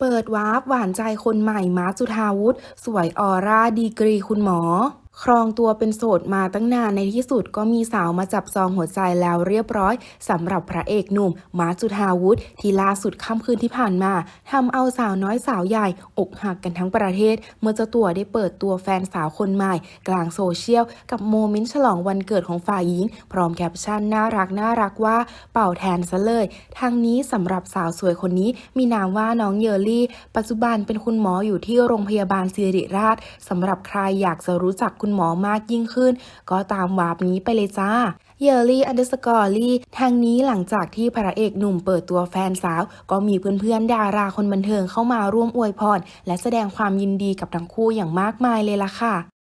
เปิดวาร์ปหวานใจคนใหม่มาร์คจุธาวุฒิสวยออร่าดีกรีคุณหมอ ครองตัวเป็นโสดมาตั้งนานในที่สุดก็มีสาวมาจับซองหัวใจแล้วเรียบร้อยสำหรับพระเอกหนุ่ม มาร์จุธาวุฒิที่ล่าสุดค่ำคืนที่ผ่านมาทำเอาสาวน้อยสาวใหญ่ อกหักกันทั้งประเทศ เมื่อเจ้าตัวได้เปิดตัวแฟนสาวคนใหม่ กลางโซเชียล กับโมเมนต์ฉลองวันเกิดของฝ่ายหญิง พร้อมแคปชั่นน่ารักน่ารักว่าเป่าแทนซะเลยทางนี้สำหรับสาวสวยคนนี้มีนามว่าน้องเยอรี่ ปัจจุบันเป็นคุณหมออยู่ที่โรงพยาบาลศิริราชสำหรับใครอยากจะรู้จักคุณหมอมากยิ่งขึ้น ก็ตามวาร์ปนี้ไปเลยจ้าเยอรี่อันเดอร์สกอร์ลี่ทางนี้หลังจากที่พระเอกหนุ่มเปิดตัวแฟนสาว ก็มีเพื่อนๆ ดาราคนบันเทิงเข้ามาร่วมอวยพร และแสดงความยินดีกับทั้งคู่อย่างมากมายเลยล่ะค่ะ